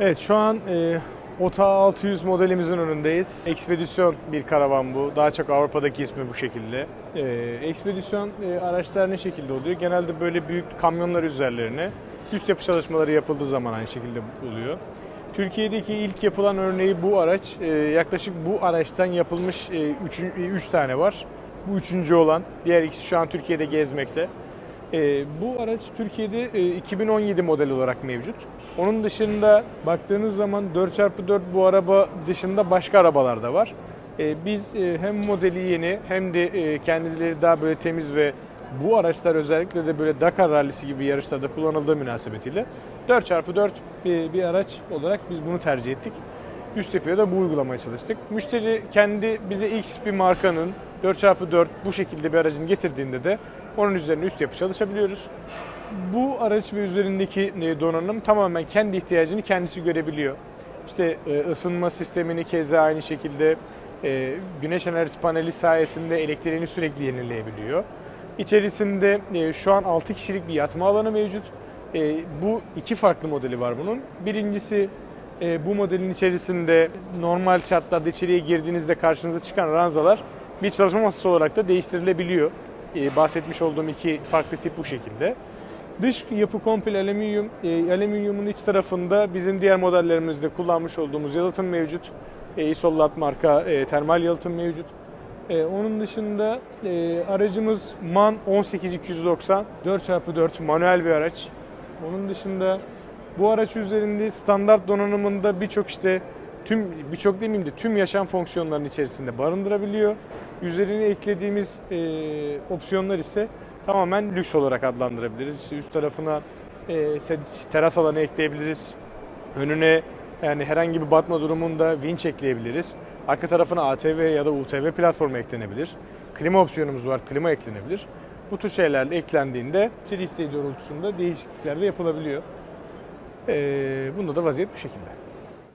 Evet şu an e, OTA 600 modelimizin önündeyiz. Ekspedisyon bir karavan bu. Daha çok Avrupa'daki ismi bu şekilde. E, ekspedisyon e, araçlar ne şekilde oluyor? Genelde böyle büyük kamyonlar üzerlerine üst yapı çalışmaları yapıldığı zaman aynı şekilde oluyor. Türkiye'deki ilk yapılan örneği bu araç. E, yaklaşık bu araçtan yapılmış 3 tane var. Bu üçüncü olan. Diğer ikisi şu an Türkiye'de gezmekte. Ee, bu araç Türkiye'de e, 2017 model olarak mevcut. Onun dışında baktığınız zaman 4x4 bu araba dışında başka arabalar da var. Ee, biz e, hem modeli yeni hem de e, kendileri daha böyle temiz ve bu araçlar özellikle de böyle Dakar rallisi gibi yarışlarda kullanıldığı münasebetiyle 4x4 bir, bir araç olarak biz bunu tercih ettik. Üst yapıya da bu uygulamaya çalıştık. Müşteri kendi bize X bir markanın 4x4 bu şekilde bir aracını getirdiğinde de onun üzerine üst yapı çalışabiliyoruz. Bu araç ve üzerindeki e, donanım tamamen kendi ihtiyacını kendisi görebiliyor. İşte e, ısınma sistemini keza aynı şekilde e, güneş enerjisi paneli sayesinde elektriğini sürekli yenileyebiliyor. İçerisinde şu an 6 kişilik bir yatma alanı mevcut. Bu iki farklı modeli var bunun. Birincisi bu modelin içerisinde normal şartlarda içeriye girdiğinizde karşınıza çıkan ranzalar bir çalışma masası olarak da değiştirilebiliyor. E, bahsetmiş olduğum iki farklı tip bu şekilde. Dış yapı komple alüminyum. E, alüminyumun iç tarafında bizim diğer modellerimizde kullanmış olduğumuz yalıtım mevcut. E, Isolat marka e, termal yalıtım mevcut. E, onun dışında e, aracımız MAN 18290 4x4 manuel bir araç. Onun dışında bu araç üzerinde standart donanımında birçok işte tüm birçok demeyeyim de tüm yaşam fonksiyonlarının içerisinde barındırabiliyor. Üzerine eklediğimiz e, opsiyonlar ise tamamen lüks olarak adlandırabiliriz. İşte üst tarafına e, teras alanı ekleyebiliriz. Önüne yani herhangi bir batma durumunda vinç ekleyebiliriz. Arka tarafına ATV ya da UTV platformu eklenebilir. Klima opsiyonumuz var, klima eklenebilir. Bu tür şeylerle eklendiğinde müşteri isteği doğrultusunda değişiklikler de yapılabiliyor. Ee, bunda da vaziyet bu şekilde.